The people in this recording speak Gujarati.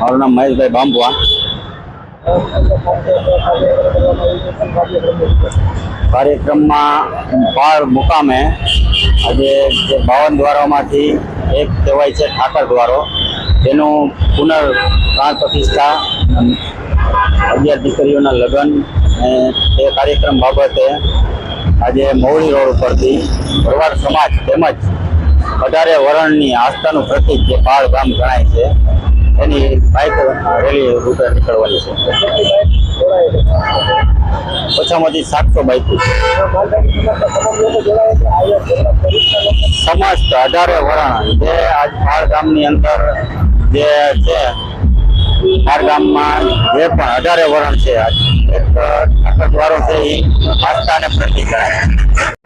મારું નામ મહેશભાઈ બાંબુઆ કાર્યક્રમમાં બાર મુકામે આજે જે બાવન દ્વારોમાંથી એક કહેવાય છે ઠાકર દ્વારો. તેનું પુનર પ્રાણ પ્રતિષ્ઠા, અગિયાર દીકરીઓના લગ્ન તે કાર્યક્રમ બાબતે આજે મૌળી રોડ ઉપરથી ભરવાડ સમાજ તેમજ અઢારે વરણની આસ્થાનું પ્રતિક જે પાળ ગામ ગણાય છે, એની બાઇક રેલી રૂટે નીકળવાની છે. ઓછામાંથી સાતસો બાઇકો છે. સમસ્ત અઢારે વરણ જે આજ પાળ ગામની અંદર જે છે, પાળ ગામમાં જે પણ અઢારે વરણ છે, આજ એક ઠાકર દ્વારો છે એ આસ્થાને પ્રતિક ગણાય.